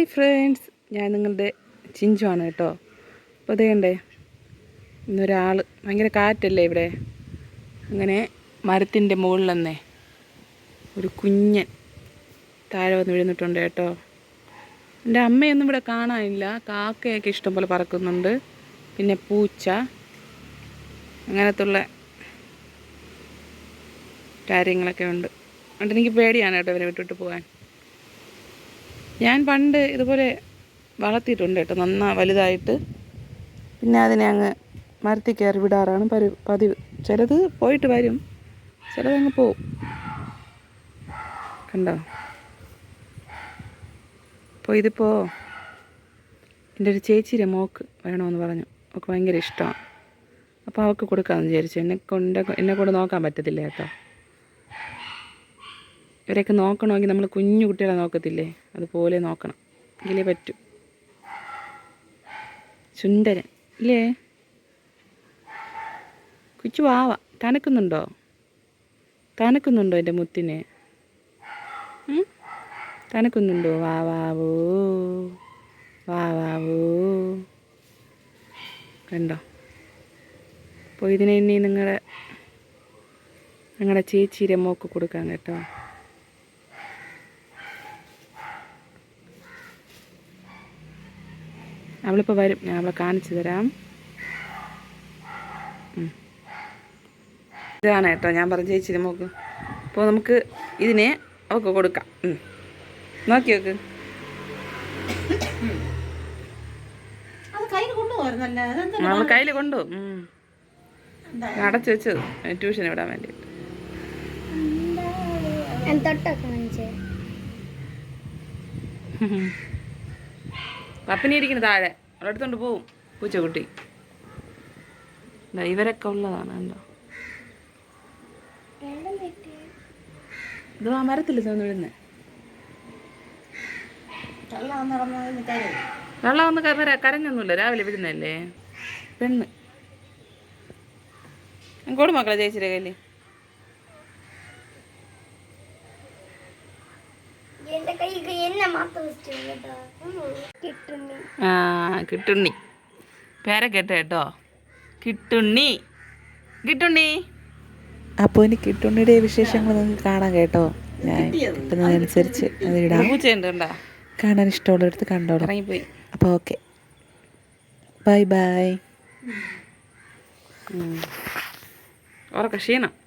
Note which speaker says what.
Speaker 1: Hi friends ഞാൻ നിങ്ങളുടെ ചിഞ്ചുവാണ് കേട്ടോ. അപ്പോൾ അതേണ്ടേ ഇന്നൊരാൾ ഭയങ്കര കാറ്റല്ലേ ഇവിടെ? അങ്ങനെ മരത്തിന്റെ മുകളിൽ തന്നെ ഒരു കുഞ്ഞൻ താഴെ വന്ന് വീഴുന്നിട്ടുണ്ട് കേട്ടോ. എന്റെ അമ്മയൊന്നും ഇവിടെ കാണാനില്ല. കാക്കയൊക്കെ ഇഷ്ടംപോലെ പറക്കുന്നുണ്ട്. പിന്നെ പൂച്ച അങ്ങനത്തുള്ള കാര്യങ്ങളൊക്കെ ഉണ്ട്. അതുകൊണ്ട് എനിക്ക് പേടിയാണ് കേട്ടോ ഇവരെ വിട്ടിട്ട് പോകാൻ. ഞാൻ പണ്ട് ഇതുപോലെ വളർത്തിയിട്ടുണ്ട് കേട്ടോ നന്നാ വലുതായിട്ട്. പിന്നെ അതിനെ അങ്ങ് മരത്തിൽ കയറി വിടാറാണ് പരി പതിവ്. ചിലത് പോയിട്ട് വരും ചിലത് അങ്ങ് പോവും. കണ്ടോ? അപ്പോൾ ഇതിപ്പോൾ എന്റെ ഒരു ചേച്ചിയുടെ മോക്ക് വേണമെന്ന് പറഞ്ഞു. അവൾക്ക് ഭയങ്കര ഇഷ്ടമാണ്. അപ്പോൾ അവൾക്ക് കൊടുക്കാമെന്ന് വിചാരിച്ചു. എന്നെ കൊണ്ട് എന്നെ കൊണ്ട് നോക്കാൻ പറ്റത്തില്ല കേട്ടോ. ഇവരെയൊക്കെ നോക്കണമെങ്കിൽ നമ്മൾ കുഞ്ഞു കുട്ടികളെ നോക്കത്തില്ലേ? അതുപോലെ നോക്കണം. എങ്കിലേ പറ്റൂ. സുന്ദരൻ. ഇല്ലേ? കുച്ചു വാവ. തനക്കുന്നുണ്ടോ തനക്കുന്നുണ്ടോ എന്റെ മുത്തിനെ? തനക്കുന്നുണ്ടോ വാവാവോ വാവാവോ കണ്ടോ? അപ്പോൾ ഇതിനെ ഇനി നിങ്ങളുടെ നിങ്ങളുടെ ചേച്ചിയുടെ മോക്ക് കൊടുക്കാൻ കേട്ടോ. അവളിപ്പോൾ വരും. ഞാൻ അവളെ കാണിച്ചു തരാം. ഇതാണ് കേട്ടോ ഞാൻ പറഞ്ഞ ചേച്ചി നമുക്ക് അപ്പോൾ നമുക്ക് ഇതിനെ അവൾക്ക് കൊടുക്കാം. നോക്കി നോക്ക്
Speaker 2: നമ്മൾ കയ്യിൽ
Speaker 1: കൊണ്ടുപോകും അടച്ചു വെച്ചത് ട്യൂഷൻ വിടാൻ വേണ്ടിയിട്ട്
Speaker 3: തൊട്ടൊക്കെ
Speaker 1: പപ്പിനി ഇരിക്കുന്നു താഴെ. അവിടെ എടുത്തോണ്ട് പോവും. പൂച്ചക്കുട്ടി. ഇവരൊക്കെ ഉള്ളതാണ് എന്താ ഇത് ആ മരത്തില്ല തോന്നു വിടുന്നേ
Speaker 2: വെള്ളം
Speaker 1: ഒന്ന് കര കരഞ്ഞൊന്നുമില്ല. രാവിലെ വിടുന്നല്ലേ പെണ്ണ്. എങ്കോട് മക്കളെ കയ്യിൽ
Speaker 3: എന്റെ കൈ എന്നെ മാത്രം വെച്ചു കേട്ടോ കിട്ടുന്നു
Speaker 1: ആ കിട്ടുണ്ണി. പേരെ കേട്ടോ കേട്ടോ? കിട്ടുണ്ണി. കിട്ടുണ്ണി. അപ്പോൾ ഇനി കിട്ടുണ്ണിയുടെ വിശേഷങ്ങൾ നിങ്ങൾക്ക് കാണാൻ കേട്ടോ. ഞാൻ കിട്ടുന്നതനുസരിച്ച് അത് ഇടാം. കാണാൻ ഇഷ്ടമുള്ളടുത്ത് കണ്ടോളാം. അപ്പോൾ ഓക്കെ. Bye bye. ഉറക്ക ക്ഷീണം.